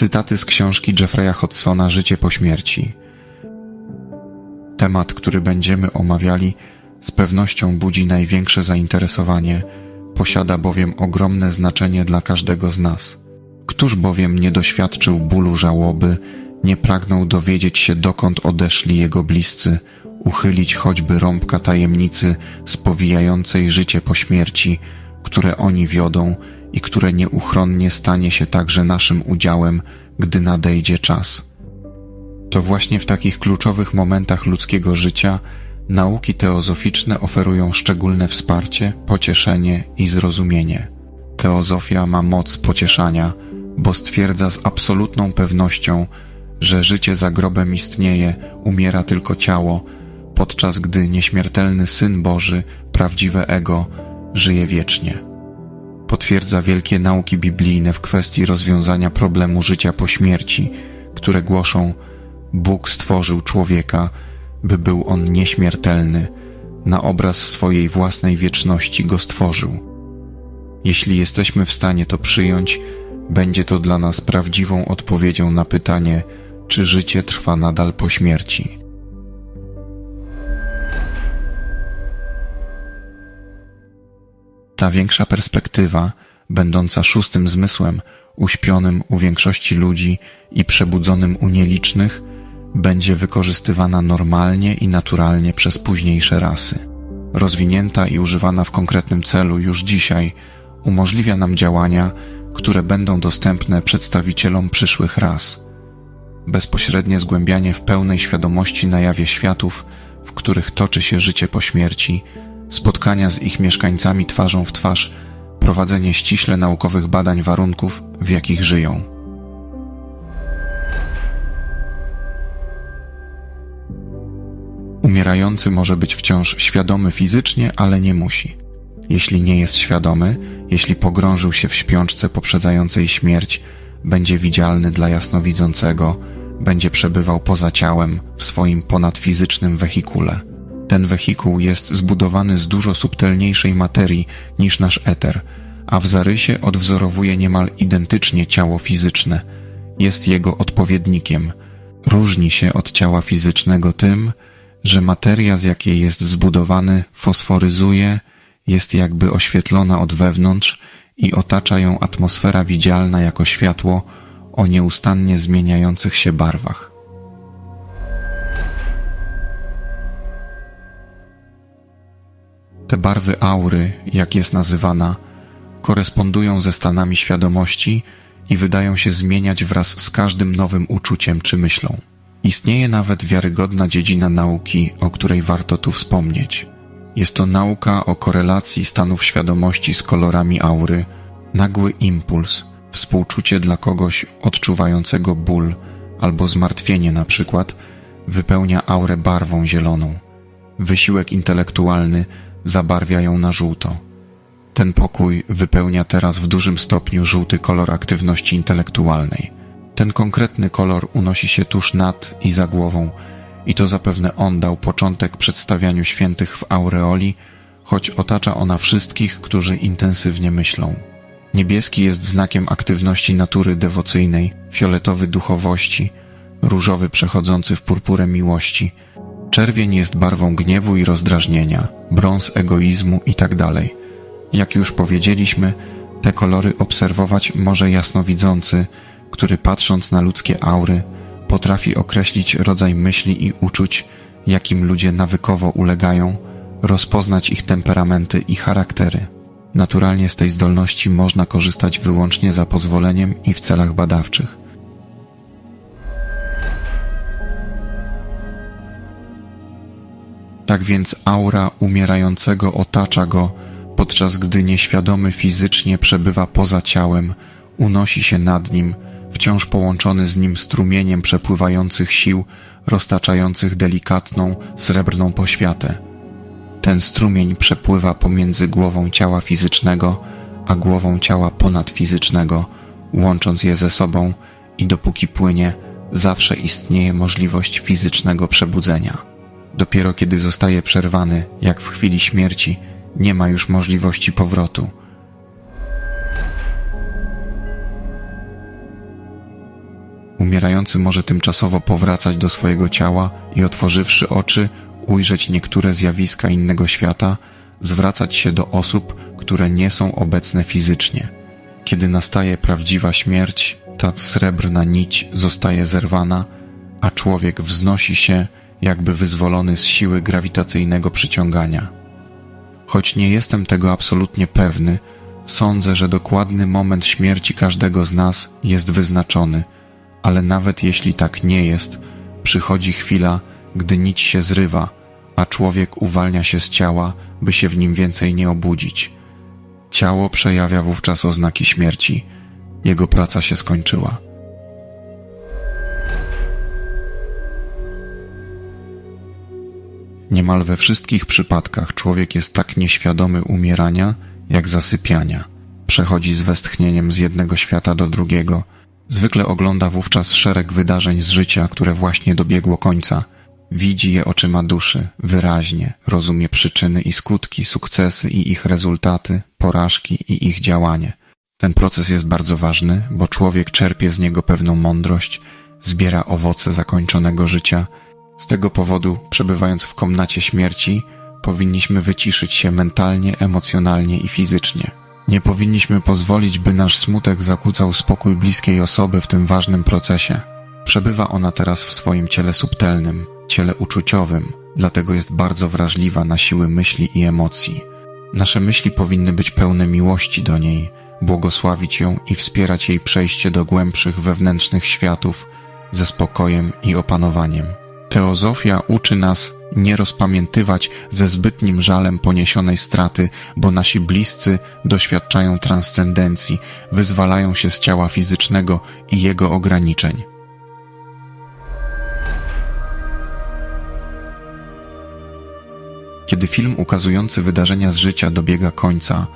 Cytaty z książki Jeffreya Hodsona Życie po śmierci. Temat, który będziemy omawiali, z pewnością budzi największe zainteresowanie, posiada bowiem ogromne znaczenie dla każdego z nas. Któż bowiem nie doświadczył bólu żałoby, nie pragnął dowiedzieć się, dokąd odeszli jego bliscy, uchylić choćby rąbka tajemnicy spowijającej życie po śmierci, które oni wiodą i które nieuchronnie stanie się także naszym udziałem, gdy nadejdzie czas. To właśnie w takich kluczowych momentach ludzkiego życia nauki teozoficzne oferują szczególne wsparcie, pocieszenie i zrozumienie. Teozofia ma moc pocieszania, bo stwierdza z absolutną pewnością, że życie za grobem istnieje, umiera tylko ciało, podczas gdy nieśmiertelny Syn Boży, prawdziwe ego, żyje wiecznie. Potwierdza wielkie nauki biblijne w kwestii rozwiązania problemu życia po śmierci, które głoszą Bóg stworzył człowieka, by był on nieśmiertelny, na obraz swojej własnej wieczności go stworzył. Jeśli jesteśmy w stanie to przyjąć, będzie to dla nas prawdziwą odpowiedzią na pytanie, czy życie trwa nadal po śmierci. Ta większa perspektywa, będąca szóstym zmysłem, uśpionym u większości ludzi i przebudzonym u nielicznych, będzie wykorzystywana normalnie i naturalnie przez późniejsze rasy. Rozwinięta i używana w konkretnym celu już dzisiaj, umożliwia nam działania, które będą dostępne przedstawicielom przyszłych ras. Bezpośrednie zgłębianie w pełnej świadomości na jawie światów, w których toczy się życie po śmierci, spotkania z ich mieszkańcami twarzą w twarz, prowadzenie ściśle naukowych badań warunków, w jakich żyją. Umierający może być wciąż świadomy fizycznie, ale nie musi. Jeśli nie jest świadomy, jeśli pogrążył się w śpiączce poprzedzającej śmierć, będzie widzialny dla jasnowidzącego, będzie przebywał poza ciałem w swoim ponadfizycznym wehikule. Ten wehikuł jest zbudowany z dużo subtelniejszej materii niż nasz eter, a w zarysie odwzorowuje niemal identycznie ciało fizyczne. Jest jego odpowiednikiem. Różni się od ciała fizycznego tym, że materia, z jakiej jest zbudowany, fosforyzuje, jest jakby oświetlona od wewnątrz i otacza ją atmosfera widzialna jako światło o nieustannie zmieniających się barwach. Te barwy aury, jak jest nazywana, korespondują ze stanami świadomości i wydają się zmieniać wraz z każdym nowym uczuciem czy myślą. Istnieje nawet wiarygodna dziedzina nauki, o której warto tu wspomnieć. Jest to nauka o korelacji stanów świadomości z kolorami aury, nagły impuls, współczucie dla kogoś odczuwającego ból albo zmartwienie na przykład, wypełnia aurę barwą zieloną. Wysiłek intelektualny zabarwia ją na żółto. Ten pokój wypełnia teraz w dużym stopniu żółty kolor aktywności intelektualnej. Ten konkretny kolor unosi się tuż nad i za głową, i to zapewne on dał początek przedstawianiu świętych w aureoli, choć otacza ona wszystkich, którzy intensywnie myślą. Niebieski jest znakiem aktywności natury dewocyjnej, fioletowy duchowości, różowy przechodzący w purpurę miłości. Czerwień jest barwą gniewu i rozdrażnienia, brąz egoizmu itd. Tak Jak już powiedzieliśmy, te kolory obserwować może jasnowidzący, który patrząc na ludzkie aury, potrafi określić rodzaj myśli i uczuć, jakim ludzie nawykowo ulegają, rozpoznać ich temperamenty i charaktery. Naturalnie z tej zdolności można korzystać wyłącznie za pozwoleniem i w celach badawczych. Tak więc aura umierającego otacza go, podczas gdy nieświadomy fizycznie przebywa poza ciałem, unosi się nad nim, wciąż połączony z nim strumieniem przepływających sił, roztaczających delikatną, srebrną poświatę. Ten strumień przepływa pomiędzy głową ciała fizycznego a głową ciała ponadfizycznego, łącząc je ze sobą i dopóki płynie, zawsze istnieje możliwość fizycznego przebudzenia. Dopiero kiedy zostaje przerwany, jak w chwili śmierci, nie ma już możliwości powrotu. Umierający może tymczasowo powracać do swojego ciała i otworzywszy oczy, ujrzeć niektóre zjawiska innego świata, zwracać się do osób, które nie są obecne fizycznie. Kiedy nastaje prawdziwa śmierć, ta srebrna nić zostaje zerwana, a człowiek wznosi się, jakby wyzwolony z siły grawitacyjnego przyciągania. Choć nie jestem tego absolutnie pewny, sądzę, że dokładny moment śmierci każdego z nas jest wyznaczony, ale nawet jeśli tak nie jest, przychodzi chwila, gdy nić się zrywa, a człowiek uwalnia się z ciała, by się w nim więcej nie obudzić. Ciało przejawia wówczas oznaki śmierci. Jego praca się skończyła. Niemal we wszystkich przypadkach człowiek jest tak nieświadomy umierania, jak zasypiania. Przechodzi z westchnieniem z jednego świata do drugiego. Zwykle ogląda wówczas szereg wydarzeń z życia, które właśnie dobiegło końca. Widzi je oczyma duszy, wyraźnie, rozumie przyczyny i skutki, sukcesy i ich rezultaty, porażki i ich działanie. Ten proces jest bardzo ważny, bo człowiek czerpie z niego pewną mądrość, zbiera owoce zakończonego życia. Z tego powodu, przebywając w komnacie śmierci, powinniśmy wyciszyć się mentalnie, emocjonalnie i fizycznie. Nie powinniśmy pozwolić, by nasz smutek zakłócał spokój bliskiej osoby w tym ważnym procesie. Przebywa ona teraz w swoim ciele subtelnym, ciele uczuciowym, dlatego jest bardzo wrażliwa na siły myśli i emocji. Nasze myśli powinny być pełne miłości do niej, błogosławić ją i wspierać jej przejście do głębszych wewnętrznych światów ze spokojem i opanowaniem. Teozofia uczy nas nie rozpamiętywać ze zbytnim żalem poniesionej straty, bo nasi bliscy doświadczają transcendencji, wyzwalają się z ciała fizycznego i jego ograniczeń. Kiedy film ukazujący wydarzenia z życia dobiega końca,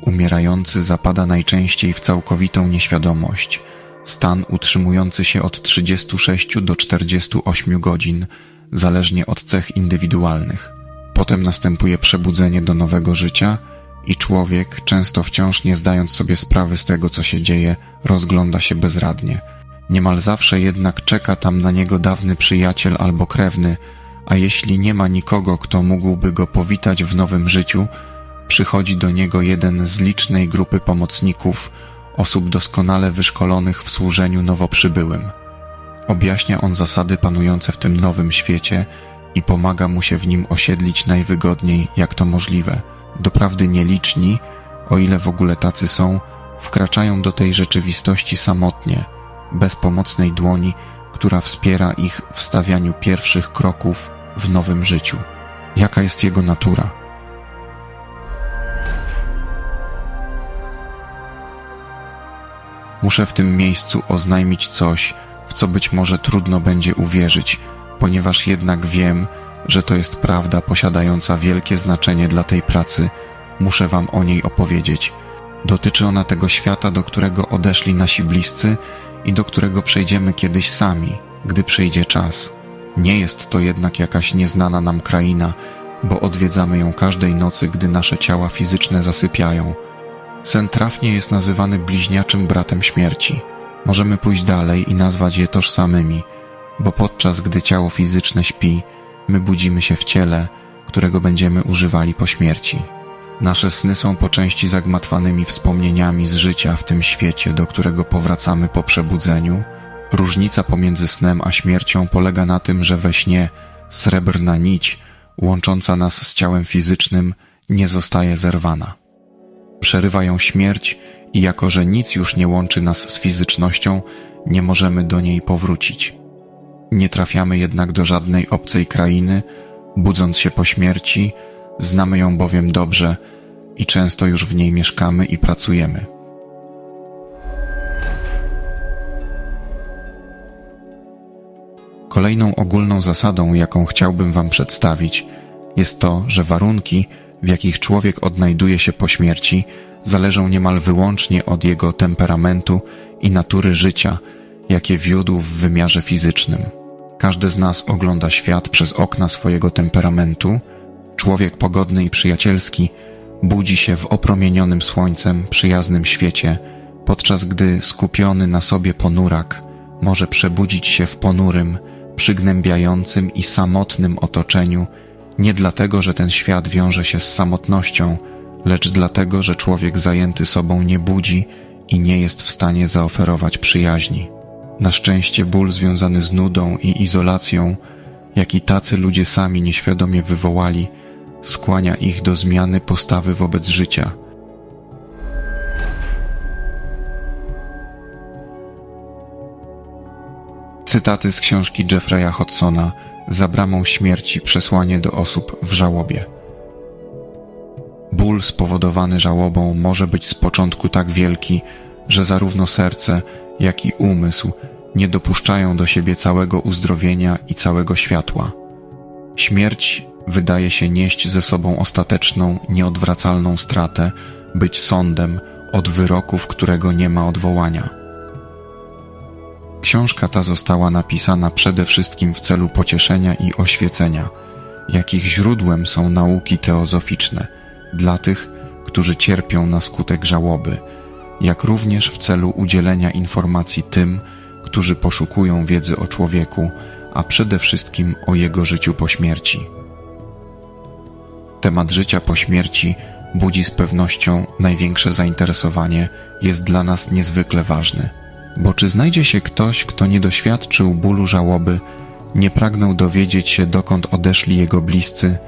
umierający zapada najczęściej w całkowitą nieświadomość, stan utrzymujący się od 36 do 48 godzin, zależnie od cech indywidualnych. Potem następuje przebudzenie do nowego życia i człowiek, często wciąż nie zdając sobie sprawy z tego, co się dzieje, rozgląda się bezradnie. Niemal zawsze jednak czeka tam na niego dawny przyjaciel albo krewny, a jeśli nie ma nikogo, kto mógłby go powitać w nowym życiu, przychodzi do niego jeden z licznej grupy pomocników, osób doskonale wyszkolonych w służeniu nowo przybyłym. Objaśnia on zasady panujące w tym nowym świecie i pomaga mu się w nim osiedlić najwygodniej, jak to możliwe. Doprawdy nieliczni, o ile w ogóle tacy są, wkraczają do tej rzeczywistości samotnie, bez pomocnej dłoni, która wspiera ich w stawianiu pierwszych kroków w nowym życiu. Jaka jest jego natura? Muszę w tym miejscu oznajmić coś, w co być może trudno będzie uwierzyć, ponieważ jednak wiem, że to jest prawda posiadająca wielkie znaczenie dla tej pracy, muszę Wam o niej opowiedzieć. Dotyczy ona tego świata, do którego odeszli nasi bliscy i do którego przejdziemy kiedyś sami, gdy przyjdzie czas. Nie jest to jednak jakaś nieznana nam kraina, bo odwiedzamy ją każdej nocy, gdy nasze ciała fizyczne zasypiają. Sen trafnie jest nazywany bliźniaczym bratem śmierci. Możemy pójść dalej i nazwać je tożsamymi, bo podczas gdy ciało fizyczne śpi, my budzimy się w ciele, którego będziemy używali po śmierci. Nasze sny są po części zagmatwanymi wspomnieniami z życia w tym świecie, do którego powracamy po przebudzeniu. Różnica pomiędzy snem a śmiercią polega na tym, że we śnie srebrna nić, łącząca nas z ciałem fizycznym, nie zostaje zerwana. Przerywa ją śmierć i jako, że nic już nie łączy nas z fizycznością, nie możemy do niej powrócić. Nie trafiamy jednak do żadnej obcej krainy, budząc się po śmierci, znamy ją bowiem dobrze i często już w niej mieszkamy i pracujemy. Kolejną ogólną zasadą, jaką chciałbym Wam przedstawić, jest to, że warunki, w jakich człowiek odnajduje się po śmierci, zależą niemal wyłącznie od jego temperamentu i natury życia, jakie wiódł w wymiarze fizycznym. Każdy z nas ogląda świat przez okna swojego temperamentu. Człowiek pogodny i przyjacielski budzi się w opromienionym słońcem przyjaznym świecie, podczas gdy skupiony na sobie ponurak może przebudzić się w ponurym, przygnębiającym i samotnym otoczeniu, nie dlatego, że ten świat wiąże się z samotnością, lecz dlatego, że człowiek zajęty sobą nie budzi i nie jest w stanie zaoferować przyjaźni. Na szczęście ból związany z nudą i izolacją, jaki tacy ludzie sami nieświadomie wywołali, skłania ich do zmiany postawy wobec życia. Cytaty z książki Jeffreya Hodsona Za bramą śmierci przesłanie do osób w żałobie. Ból spowodowany żałobą może być z początku tak wielki, że zarówno serce, jak i umysł nie dopuszczają do siebie całego uzdrowienia i całego światła. Śmierć wydaje się nieść ze sobą ostateczną, nieodwracalną stratę, być sądem od wyroku, w którego nie ma odwołania. Książka ta została napisana przede wszystkim w celu pocieszenia i oświecenia, jakich źródłem są nauki teozoficzne dla tych, którzy cierpią na skutek żałoby, jak również w celu udzielenia informacji tym, którzy poszukują wiedzy o człowieku, a przede wszystkim o jego życiu po śmierci. Temat życia po śmierci budzi z pewnością największe zainteresowanie, jest dla nas niezwykle ważny. Bo czy znajdzie się ktoś, kto nie doświadczył bólu żałoby, nie pragnął dowiedzieć się, dokąd odeszli jego bliscy,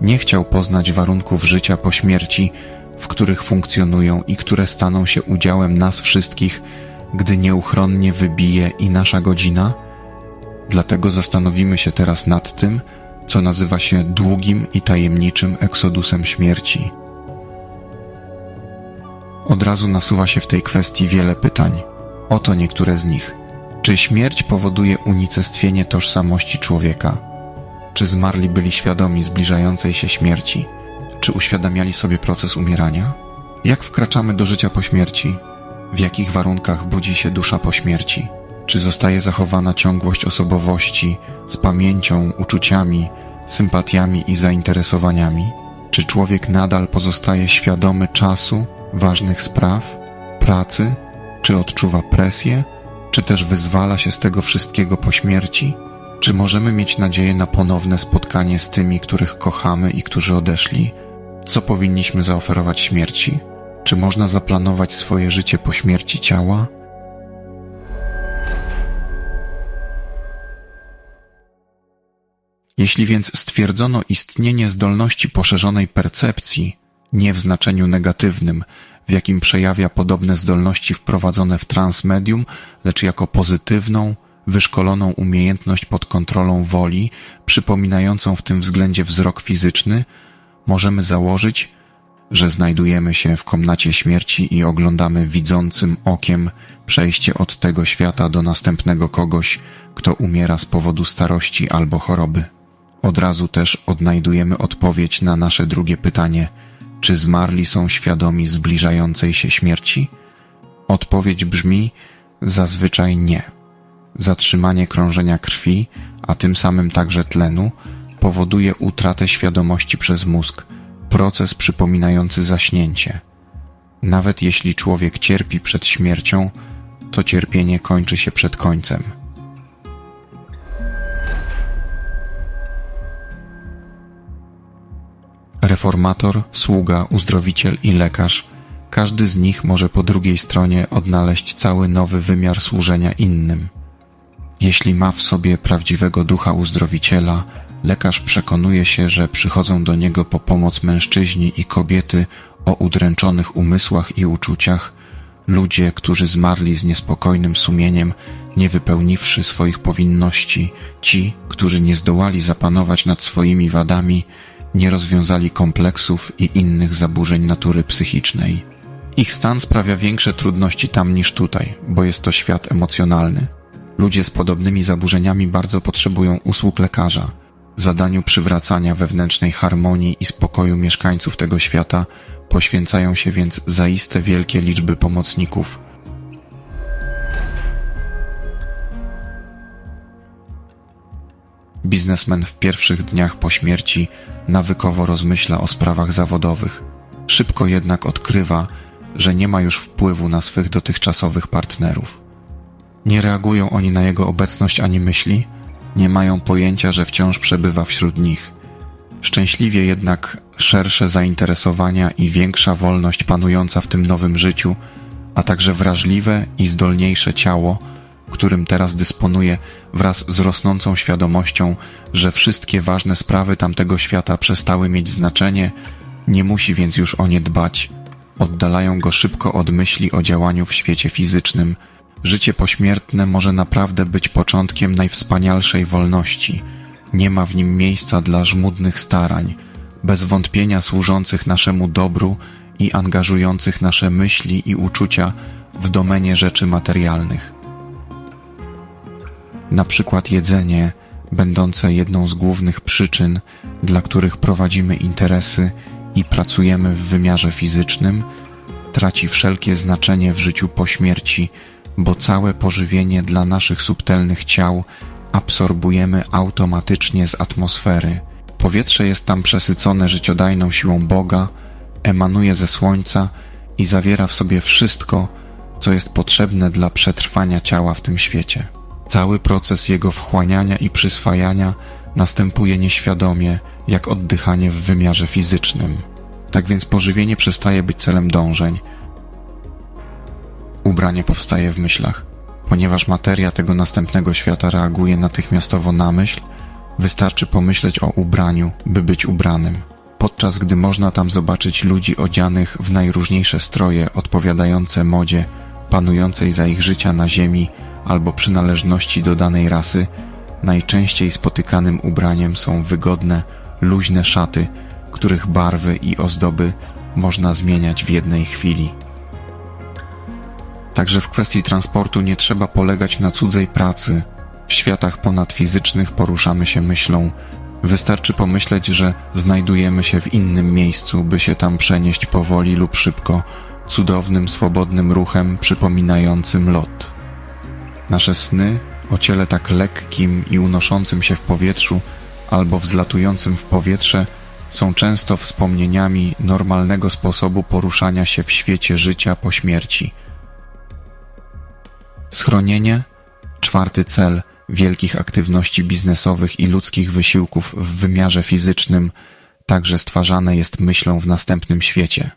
nie chciał poznać warunków życia po śmierci, w których funkcjonują i które staną się udziałem nas wszystkich, gdy nieuchronnie wybije i nasza godzina? Dlatego zastanowimy się teraz nad tym, co nazywa się długim i tajemniczym eksodusem śmierci. Od razu nasuwa się w tej kwestii wiele pytań. Oto niektóre z nich. Czy śmierć powoduje unicestwienie tożsamości człowieka? Czy zmarli byli świadomi zbliżającej się śmierci? Czy uświadamiali sobie proces umierania? Jak wkraczamy do życia po śmierci? W jakich warunkach budzi się dusza po śmierci? Czy zostaje zachowana ciągłość osobowości z pamięcią, uczuciami, sympatiami i zainteresowaniami? Czy człowiek nadal pozostaje świadomy czasu, ważnych spraw, pracy? Czy odczuwa presję? Czy też wyzwala się z tego wszystkiego po śmierci? Czy możemy mieć nadzieję na ponowne spotkanie z tymi, których kochamy i którzy odeszli? Co powinniśmy zaoferować śmierci? Czy można zaplanować swoje życie po śmierci ciała? Jeśli więc stwierdzono istnienie zdolności poszerzonej percepcji, nie w znaczeniu negatywnym, w jakim przejawia podobne zdolności wprowadzone w transmedium, lecz jako pozytywną, wyszkoloną umiejętność pod kontrolą woli, przypominającą w tym względzie wzrok fizyczny, możemy założyć, że znajdujemy się w komnacie śmierci i oglądamy widzącym okiem przejście od tego świata do następnego kogoś, kto umiera z powodu starości albo choroby. Od razu też odnajdujemy odpowiedź na nasze drugie pytanie: czy zmarli są świadomi zbliżającej się śmierci? Odpowiedź brzmi zazwyczaj nie. Zatrzymanie krążenia krwi, a tym samym także tlenu, powoduje utratę świadomości przez mózg, proces przypominający zaśnięcie. Nawet jeśli człowiek cierpi przed śmiercią, to cierpienie kończy się przed końcem. Reformator, sługa, uzdrowiciel i lekarz, każdy z nich może po drugiej stronie odnaleźć cały nowy wymiar służenia innym. Jeśli ma w sobie prawdziwego ducha uzdrowiciela, lekarz przekonuje się, że przychodzą do niego po pomoc mężczyźni i kobiety o udręczonych umysłach i uczuciach, ludzie, którzy zmarli z niespokojnym sumieniem, nie wypełniwszy swoich powinności, ci, którzy nie zdołali zapanować nad swoimi wadami, nie rozwiązali kompleksów i innych zaburzeń natury psychicznej. Ich stan sprawia większe trudności tam niż tutaj, bo jest to świat emocjonalny. Ludzie z podobnymi zaburzeniami bardzo potrzebują usług lekarza. Zadaniu przywracania wewnętrznej harmonii i spokoju mieszkańców tego świata poświęcają się więc zaiste wielkie liczby pomocników. Biznesmen w pierwszych dniach po śmierci nawykowo rozmyśla o sprawach zawodowych. Szybko jednak odkrywa, że nie ma już wpływu na swych dotychczasowych partnerów. Nie reagują oni na jego obecność ani myśli, nie mają pojęcia, że wciąż przebywa wśród nich. Szczęśliwie jednak szersze zainteresowania i większa wolność panująca w tym nowym życiu, a także wrażliwe i zdolniejsze ciało, którym teraz dysponuje wraz z rosnącą świadomością, że wszystkie ważne sprawy tamtego świata przestały mieć znaczenie, nie musi więc już o nie dbać. Oddalają go szybko od myśli o działaniu w świecie fizycznym. Życie pośmiertne może naprawdę być początkiem najwspanialszej wolności. Nie ma w nim miejsca dla żmudnych starań, bez wątpienia służących naszemu dobru i angażujących nasze myśli i uczucia w domenie rzeczy materialnych. Na przykład jedzenie, będące jedną z głównych przyczyn, dla których prowadzimy interesy i pracujemy w wymiarze fizycznym, traci wszelkie znaczenie w życiu po śmierci, bo całe pożywienie dla naszych subtelnych ciał absorbujemy automatycznie z atmosfery. Powietrze jest tam przesycone życiodajną siłą Boga, emanuje ze słońca i zawiera w sobie wszystko, co jest potrzebne dla przetrwania ciała w tym świecie. Cały proces jego wchłaniania i przyswajania następuje nieświadomie, jak oddychanie w wymiarze fizycznym. Tak więc pożywienie przestaje być celem dążeń. Ubranie powstaje w myślach. Ponieważ materia tego następnego świata reaguje natychmiastowo na myśl, wystarczy pomyśleć o ubraniu, by być ubranym. Podczas gdy można tam zobaczyć ludzi odzianych w najróżniejsze stroje odpowiadające modzie panującej za ich życia na ziemi albo przynależności do danej rasy, najczęściej spotykanym ubraniem są wygodne, luźne szaty, których barwy i ozdoby można zmieniać w jednej chwili. Także w kwestii transportu nie trzeba polegać na cudzej pracy. W światach ponadfizycznych poruszamy się myślą. Wystarczy pomyśleć, że znajdujemy się w innym miejscu, by się tam przenieść powoli lub szybko, cudownym, swobodnym ruchem przypominającym lot. Nasze sny o ciele tak lekkim i unoszącym się w powietrzu albo wzlatującym w powietrze są często wspomnieniami normalnego sposobu poruszania się w świecie życia po śmierci. Schronienie czwarty cel wielkich aktywności biznesowych i ludzkich wysiłków w wymiarze fizycznym także stwarzane jest myślą w następnym świecie.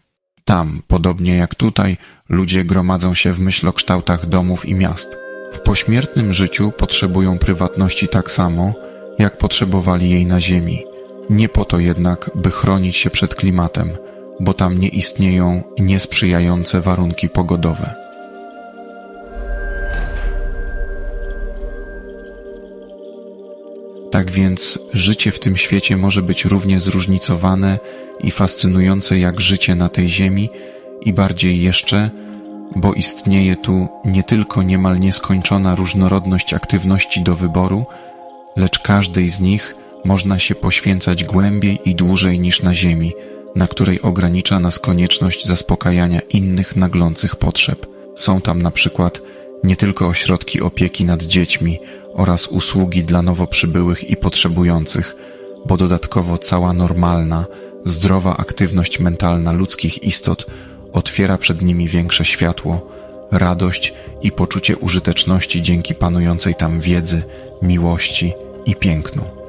Tam, podobnie jak tutaj, ludzie gromadzą się w myślokształtach domów i miast. W pośmiertnym życiu potrzebują prywatności tak samo, jak potrzebowali jej na Ziemi. Nie po to jednak, by chronić się przed klimatem, bo tam nie istnieją niesprzyjające warunki pogodowe. Tak więc życie w tym świecie może być równie zróżnicowane i fascynujące jak życie na tej ziemi i bardziej jeszcze, bo istnieje tu nie tylko niemal nieskończona różnorodność aktywności do wyboru, lecz każdej z nich można się poświęcać głębiej i dłużej niż na ziemi, na której ogranicza nas konieczność zaspokajania innych naglących potrzeb. Są tam na przykład nie tylko ośrodki opieki nad dziećmi oraz usługi dla nowo przybyłych i potrzebujących, bo dodatkowo cała normalna, zdrowa aktywność mentalna ludzkich istot otwiera przed nimi większe światło, radość i poczucie użyteczności dzięki panującej tam wiedzy, miłości i pięknu.